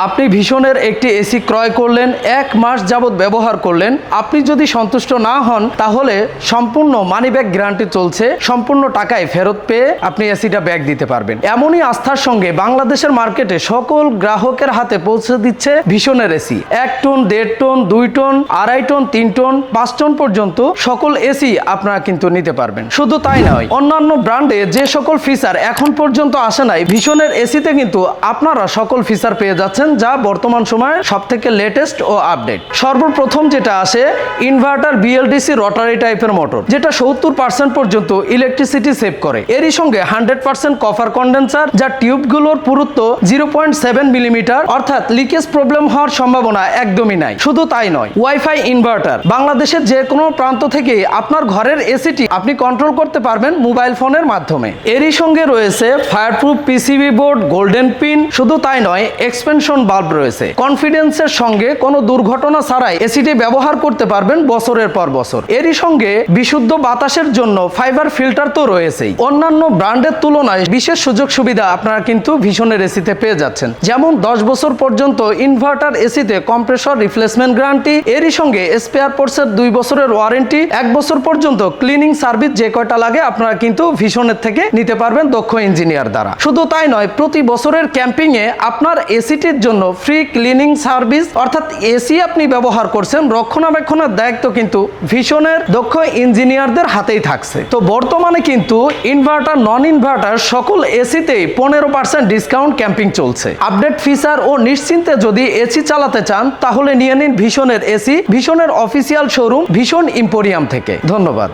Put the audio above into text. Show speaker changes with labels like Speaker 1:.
Speaker 1: আপনি ভীষণের একটি এসি ক্রয় করলেন, এক মাস যাবৎ ব্যবহার করলেন। আপনি যদি সন্তুষ্ট না হন, তাহলে সম্পূর্ণ মানি ব্যাগ গ্যারান্টি চলছে, সম্পূর্ণ টাকায় ফেরত পেয়ে আপনি এসিটা ব্যাগ দিতে পারবেন। এমনই আস্থার সঙ্গে বাংলাদেশের মার্কেটে সকল গ্রাহকের হাতে পৌঁছে দিচ্ছে ভীষণের এসি এক টন, দেড় টন, দুই টন, আড়াই টন, তিন টন, পাঁচ টন পর্যন্ত সকল এসি আপনারা কিন্তু নিতে পারবেন। শুধু তাই নয়, অন্যান্য ব্র্যান্ডে যে সকল ফিচার এখন পর্যন্ত আসে নাই, ভীষণের এসিতে কিন্তু আপনারা সকল ফিচার পেয়ে যাচ্ছেন। যা বর্তমান সময়ে সব থেকে লেটেস্ট ও আপডেট সর্বপ্রথম যেটা আসে ইনভার্টার বিএলডিসি রটারি টাইপের মোটর যেটা সত্তর পার্সেন্ট পর্যন্ত ইলেকট্রিসিটি সেভ করে। এরই সঙ্গে হান্ড্রেড পার্সেন্ট কভার কন্ডেন্সার যা টিউবগুলোর পুরুত্ব জিরো পয়েন্ট সেভেন মিলিমিটার অর্থাৎ লিকেজ প্রবলেম হওয়ার সম্ভাবনা একদমই নাই। শুধু তাই নয় ওয়াইফাই ইনভার্টার বাংলাদেশের যে কোনো প্রান্ত থেকে আপনার ঘরের এসিটি আপনি কন্ট্রোল করতে পারবেন মোবাইল ফোনের মাধ্যমে। এরই সঙ্গে রয়েছে fireproof PCB board golden pin শুধু তাই নয় এক্সপেনশন বাল্ব রয়েছে। কনফিডেন্সের সঙ্গে কোনো দুর্ঘটনা ছাড়াই এসিটি ব্যবহার করতে পারবেন বছরের পর বছর। এরই সঙ্গে বিশুদ্ধ বাতাসের জন্য ফাইবার ফিল্টার তো রয়েছেই। অন্যান্য ব্র্যান্ডের তুলনায় বিশেষ সুযোগ সুবিধা আপনারা কিন্তু ভীষণের এসিতে পেয়ে যাচ্ছেন। যেমন দশ বছর পর্যন্ত ইনভার্টার এসিতে কম্প্রেসর রিপ্লেসমেন্ট গ্যারান্টি এরই সঙ্গে স্পেয়ার পোর্টসের দুই বছরের ওয়ারেন্টি এক বছর পর্যন্ত ক্লিনিং সার্ভিস যে কয়টা লাগে আপনারা কিন্তু ভীষণের থেকে নিতে পারবেন দক্ষ ইঞ্জিনিয়ার দ্বারা। শুধু তাই নয়, প্রতি বছরের ক্যাম্পিং এ আপনার এসিটির জন্য ফ্রি ক্লিনিং সার্ভিস অর্থাৎ এসি আপনি ব্যবহার করছেন, রক্ষণাবেক্ষণের দায়িত্ব কিন্তু ভীষণের দক্ষ ইঞ্জিনিয়ারদের হাতেই থাকছে। তো বর্তমানে কিন্তু ইনভার্টার নন ইনভার্টার সকল এসিতেই পনেরো পার্সেন্ট ডিসকাউন্ট ক্যাম্পিং চলছে। আপডেট ফিচার ও নিশ্চিন্তে যদি এসি চালাতে চান, তাহলে নিয়ে নিন ভীষণের এসি ভীষণের অফিসিয়াল শোরুম ভীষণ ইম্পোরিয়াম থেকে। ধন্যবাদ।